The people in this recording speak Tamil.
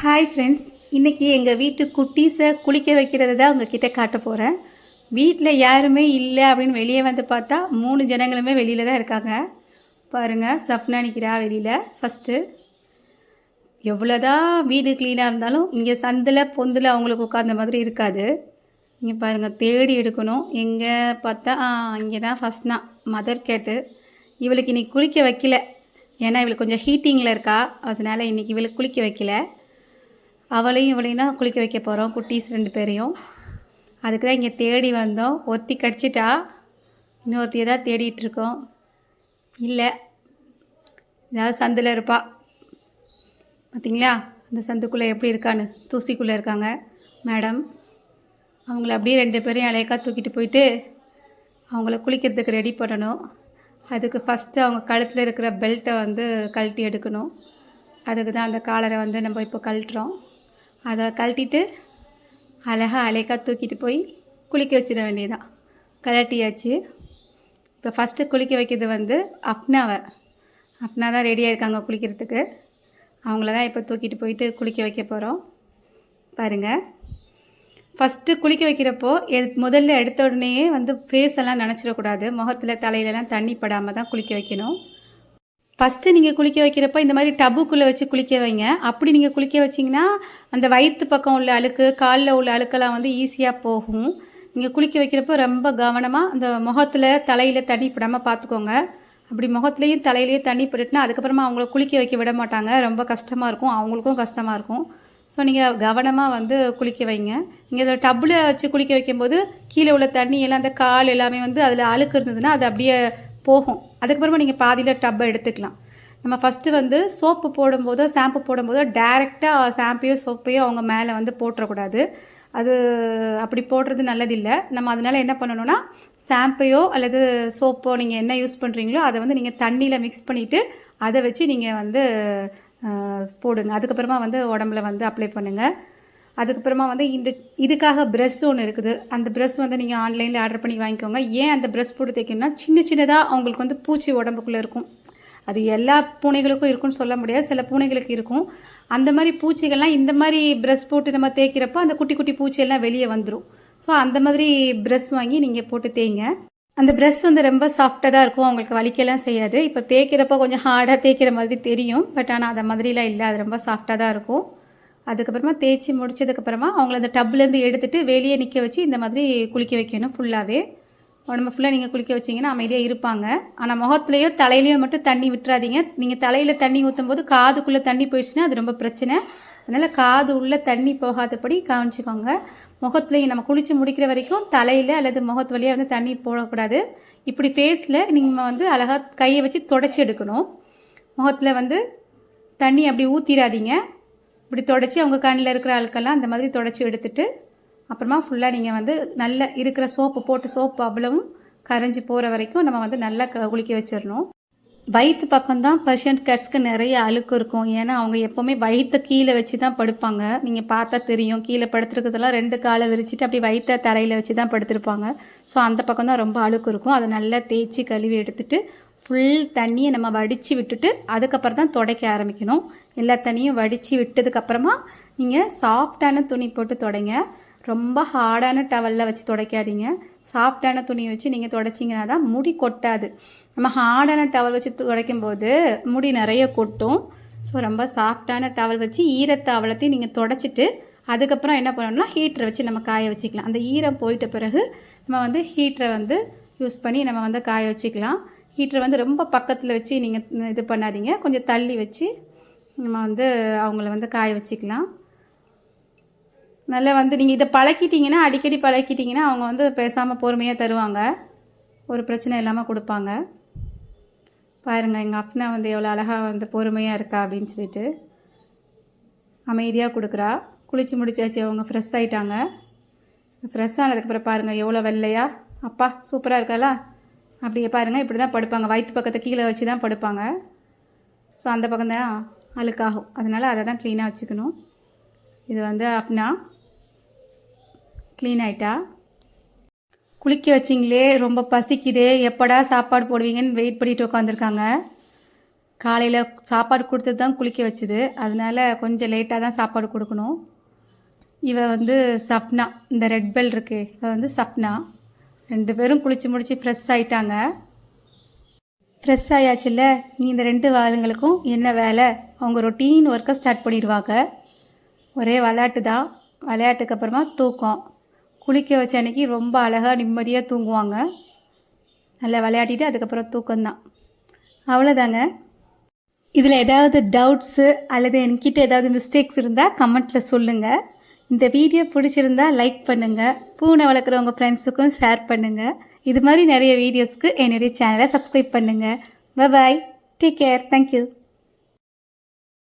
ஹாய் ஃப்ரெண்ட்ஸ் இன்றைக்கி எங்கள் வீட்டு குட்டீஸை குளிக்க வைக்கிறது தான் உங்ககிட்ட காட்ட போகிறேன் வீட்டில் யாருமே இல்லை அப்படின்னு வெளியே வந்து பார்த்தா மூணு ஜனங்களுமே வெளியில் தான் இருக்காங்க. பாருங்கள் சப்னா நிற்கிறா வெளியில். ஃபஸ்ட்டு எவ்வளோதான் வீடு க்ளீனாக இருந்தாலும் இங்கே சந்தில் பொந்தில் அவங்களுக்கு உட்காந்த மாதிரி இருக்காது. இங்கே பாருங்கள் தேடி எடுக்கணும். எங்கே பார்த்தா இங்கே தான் ஃபஸ்ட்னா மதர் கேட்டு இவளுக்கு இன்றைக்கி குளிக்க வைக்கல. ஏன்னா இவளுக்கு கொஞ்சம் ஹீட்டிங்கில் இருக்கா அதனால் இன்றைக்கி இவளுக்கு குளிக்க வைக்கல. அவளையும் இவளையும் தான் குளிக்க வைக்க போகிறோம் குட்டீஸ் ரெண்டு பேரையும். அதுக்கு தான் இங்கே தேடி வந்தோம். ஒருத்தி கடிச்சிட்டா இன்னொருத்தியை தான் தேடிகிட்ருக்கோம் இல்லை. ஏதாவது சந்தில் இருப்பா. பார்த்தீங்களா அந்த சந்துக்குள்ளே எப்படி இருக்கான்னு. தூசிக்குள்ளே இருக்காங்க மேடம். அவங்கள அப்படியே ரெண்டு பேரையும் அலையக்கா தூக்கிட்டு போயிட்டு அவங்கள குளிக்கிறதுக்கு ரெடி பண்ணணும். அதுக்கு ஃபஸ்ட்டு அவங்க கழுத்தில் இருக்கிற பெல்ட்டை வந்து கழட்டி எடுக்கணும். அதுக்கு தான் அந்த காலரை வந்து நம்ம இப்போ கழட்டுறோம். அதை கழட்டிட்டு அழகாக அலைக்கா தூக்கிட்டு போய் குளிக்க வச்சிட வேண்டியதான் கழட்டியாச்சு. இப்போ ஃபஸ்ட்டு குளிக்க வைக்கிறது வந்து அப்னாவை. அப்னா தான் ரெடியாக இருக்காங்க குளிக்கிறதுக்கு. அவங்கள தான் இப்போ தூக்கிட்டு போயிட்டு குளிக்க வைக்க போகிறோம் பாருங்கள் ஃபஸ்ட்டு குளிக்க வைக்கிறப்போ எது முதல்ல எடுத்த உடனேயே வந்து ஃபேஸ் எல்லாம் நினச்சிடக்கூடாது. முகத்தில் தலையிலலாம் தண்ணி படாமல் தான் குளிக்க வைக்கணும். ஃபஸ்ட்டு நீங்கள் குளிக்க வைக்கிறப்போ இந்த மாதிரி டப்புக்குள்ளே வச்சு குளிக்க வைங்க. அப்படி நீங்கள் குளிக்க வச்சிங்கன்னா அந்த வயிற்று பக்கம் உள்ள அழுக்கு காலில் உள்ள அழுக்கெல்லாம் வந்து ஈஸியாக போகும். நீங்கள் குளிக்க வைக்கிறப்போ ரொம்ப கவனமாக அந்த முகத்தில் தலையில் தண்ணி படாமல் பார்த்துக்கோங்க அப்படி முகத்துலேயும் தலையிலையும் தண்ணி போட்டுட்டுனா அதுக்கப்புறமா அவங்கள குளிக்க வைக்க விட மாட்டாங்க. ரொம்ப கஷ்டமாக இருக்கும். அவங்களுக்கும் கஷ்டமாக இருக்கும். ஸோ நீங்கள் கவனமாக வந்து குளிக்க வைங்க. நீங்கள் அதை டப்பில் வச்சு குளிக்க வைக்கும்போது கீழே உள்ள தண்ணி எல்லாம் அந்த கால் எல்லாமே வந்து அதில் அழுக்கு இருந்ததுன்னா அது அப்படியே போகும். அதுக்கப்புறமா நீங்கள் பாதியில் டப்பை எடுத்துக்கலாம். நம்ம ஃபஸ்ட்டு வந்து சோப்பு போடும்போதோ ஷாம்பு போடும்போதோ டேரெக்டாக ஷாம்பையோ சோப்பையோ அவங்க மேலே வந்து போட்டுறக்கூடாது. அது அப்படி போடுறது நல்லதில்லை. நம்ம அதனால் என்ன பண்ணணும்னா ஷாம்பையோ அல்லது சோப்போ நீங்கள் என்ன யூஸ் பண்ணுறீங்களோ அதை வந்து நீங்கள் தண்ணியில் மிக்ஸ் பண்ணிவிட்டு அதை வச்சு நீங்கள் வந்து போடுங்க. அதுக்கப்புறமா வந்து உடம்புல வந்து அப்ளை பண்ணுங்கள் அதுக்கப்புறமா வந்து இந்த இதுக்காக ப்ரெஷ் ஒன்று இருக்குது. அந்த ப்ரெஷ் வந்து நீங்கள் ஆன்லைனில் ஆர்டர் பண்ணி வாங்கிக்கோங்க. ஏன் அந்த ப்ரெஷ் போட்டு தைக்கணும்னா சின்ன சின்னதாக அவங்களுக்கு வந்து பூச்சி உடம்புக்குள்ளே இருக்கும். அது எல்லா பூனைகளுக்கும் இருக்கும்னு சொல்ல முடியாது. சில பூனைகளுக்கு இருக்கும். அந்த மாதிரி பூச்சிகள்லாம் இந்த மாதிரி ப்ரெஷ் போட்டு நம்ம தேய்க்கிறப்போ அந்த குட்டி குட்டி பூச்சியெல்லாம் வெளியே வந்துடும் ஸோ அந்த மாதிரி ப்ரெஷ் வாங்கி நீங்கள் போட்டு தேய்ங்க. அந்த ப்ரெஷ் வந்து ரொம்ப சாஃப்டாக தான் இருக்கும். அவங்களுக்கு வலிக்கலாம் செய்யாது. இப்போ தேய்க்கிறப்போ கொஞ்சம் ஹார்டாக தேய்க்கிற மாதிரி தெரியும். பட் ஆனால் அந்த மாதிரிலாம் இல்லை. அது ரொம்ப சாஃப்டாக தான் இருக்கும். அதுக்கப்புறமா தேய்ச்சி முடிச்சதுக்கப்புறமா அவங்கள அந்த டப்லேருந்து எடுத்துட்டு வெளியே நிற்க வச்சு இந்த மாதிரி குளிக்க வைக்கணும் ஃபுல்லாகவே உடம்பு ஃபுல்லாக நீங்கள் குளிக்க வச்சிங்கன்னா அமைதியாக இருப்பாங்க. ஆனால் முகத்துலேயோ தலையிலையோ மட்டும் தண்ணி விட்டுறாதீங்க. நீங்கள் தலையில் தண்ணி ஊற்றும் போது காதுக்குள்ளே தண்ணி போயிடுச்சுன்னா அது ரொம்ப பிரச்சனை. அதனால் காது உள்ளே தண்ணி போகாதபடி கவனிச்சுக்கோங்க. முகத்துலேயும் நம்ம குளித்து முடிக்கிற வரைக்கும் தலையில் அல்லது முகத்து வழியாக வந்து தண்ணி போடக்கூடாது. இப்படி ஃபேஸில் நீங்கள் வந்து அழகாக கையை வச்சு தொடச்சி எடுக்கணும். முகத்தில் வந்து தண்ணி அப்படி ஊற்றிடாதீங்க இப்படி தொடச்சி அவங்க கண்ணில் இருக்கிற ஆளுக்கெல்லாம் அந்த மாதிரி தொடச்சி எடுத்துட்டு அப்புறமா ஃபுல்லாக நீங்கள் வந்து நல்ல இருக்கிற சோப்பு போட்டு சோப்பு அவ்வளவும் கரைஞ்சி போகிற வரைக்கும் நம்ம வந்து நல்லா க- குளிக்க வச்சிடணும். வயிற்று பக்கம்தான் பர்ஷியன் கேட்ஸ்க்கு நிறைய அழுக்கு இருக்கும். ஏன்னா அவங்க எப்போவுமே வயிற்றை கீழே வச்சு தான் படுப்பாங்க. நீங்கள் பார்த்தா தெரியும். கீழே படுத்துருக்கிறதெல்லாம் ரெண்டு காலை விரிச்சிட்டு அப்படி வயிற்றை தரையில் வச்சு தான் படுத்திருப்பாங்க. ஸோ அந்த பக்கம் தான் ரொம்ப அழுக்கு இருக்கும். அதை நல்லா தேய்ச்சி கழுவி எடுத்துட்டு ஃபுல் தண்ணியை நம்ம வடித்து விட்டுட்டு அதுக்கப்புறம் தான் துடைக்க ஆரம்பிக்கணும். எல்லா தண்ணியும் வடித்து விட்டதுக்கப்புறமா நீங்கள் சாஃப்டான துணி போட்டு துடைங்க. ரொம்ப ஹார்டான டவலில் வச்சு துடைக்காதீங்க. சாஃப்டான துணியை வச்சு நீங்கள் துடைச்சிங்கன்னா தான் முடி கொட்டாது. நம்ம ஹார்டான டவல் வச்சு துடைக்கும் போது முடி நிறைய கொட்டும். ஸோ ரொம்ப சாஃப்டான டவல் வச்சு ஈரத்தை நீங்கள் தொடச்சிட்டு அதுக்கப்புறம் என்ன பண்ணணும்னா ஹீட்டரை வச்சு நம்ம காய வச்சுக்கலாம். அந்த ஈரம் போயிட்ட பிறகு நம்ம வந்து ஹீட்டரை வந்து யூஸ் பண்ணி நம்ம வந்து காய வச்சுக்கலாம். ஹீட்டரை வந்து ரொம்ப பக்கத்தில் வச்சு நீங்கள் இது பண்ணாதீங்க. கொஞ்சம் தள்ளி வச்சு நம்ம வந்து அவங்கள வந்து காய வச்சுக்கலாம். நல்லா வந்து நீங்கள் இதை பழக்கிட்டீங்கன்னா அடிக்கடி பழக்கிட்டீங்கன்னா அவங்க வந்து பேசாமல் பொறுமையாக தருவாங்க. ஒரு பிரச்சனை இல்லாமல் கொடுப்பாங்க. பாருங்கள் எங்கள் அப்னா வந்து எவ்வளோ அழகாக வந்து பொறுமையாக இருக்கா அப்படின்னு சொல்லிட்டு. அமைதியாக கொடுக்குறா. குளிச்சு முடிச்சாச்சு அவங்க ஃப்ரெஷ் ஆகிட்டாங்க ஃப்ரெஷ் ஆனதுக்கப்புறம் பாருங்கள் எவ்வளோ வெள்ளையா. அப்பா சூப்பராக இருக்காளா? அப்படியே பாருங்கள் இப்படி தான் படுப்பாங்க. வயிற்று பக்கத்தை கீழே வச்சு தான் படுப்பாங்க. ஸோ அந்த பக்கம் தான் அழுக்காகும். அதனால் அதை தான் க்ளீனாக வச்சுக்கணும். இது வந்து அப்னா க்ளீன் ஆகிட்டா குளிக்க வச்சிங்களே ரொம்ப பசிக்குது. எப்படா சாப்பாடு போடுவீங்கன்னு வெயிட் பண்ணிட்டு உட்காந்துருக்காங்க காலையில் சாப்பாடு கொடுத்தது தான் குளிக்க வச்சுது. அதனால கொஞ்சம் லேட்டாக தான் சாப்பாடு கொடுக்கணும். இவ வந்து சப்னா. இந்த ரெட் பெல் இருக்கு. இவ வந்து சப்னா. ரெண்டு பேரும் குளித்து முடித்து ஃப்ரெஷ் ஆயிட்டாங்க. ஃப்ரெஷ் ஆயாச்சுல்ல? நீ இந்த ரெண்டு வாளுங்களுக்கும் என்ன வேலை? அவங்க ரொட்டீன் ஒர்க்கை ஸ்டார்ட் பண்ணிடுவாங்க. ஒரே விளையாட்டு தான். விளையாட்டுக்கு அப்புறமா தூக்கம். குளிக்க வச்ச அன்னைக்கு ரொம்ப அழகாக நிம்மதியாக தூங்குவாங்க. நல்லா விளையாடிட்டு அதுக்கப்புறம் தூக்கம்தான். அவ்வளோதாங்க இதில் ஏதாவது டவுட்ஸு அல்லது என்கிட்ட ஏதாவது மிஸ்டேக்ஸ் இருந்தால் கமெண்ட்டில் சொல்லுங்கள் இந்த வீடியோ பிடிச்சிருந்தா லைக் பண்ணுங்கள் பூனை வளர்க்குற உங்கள் ஃப்ரெண்ட்ஸுக்கும் ஷேர் பண்ணுங்கள் இது மாதிரி நிறைய வீடியோஸ்க்கு என்னுடைய சேனலை சப்ஸ்கிரைப் பண்ணுங்கள் பாய் டேக் கேர் தேங்க்யூ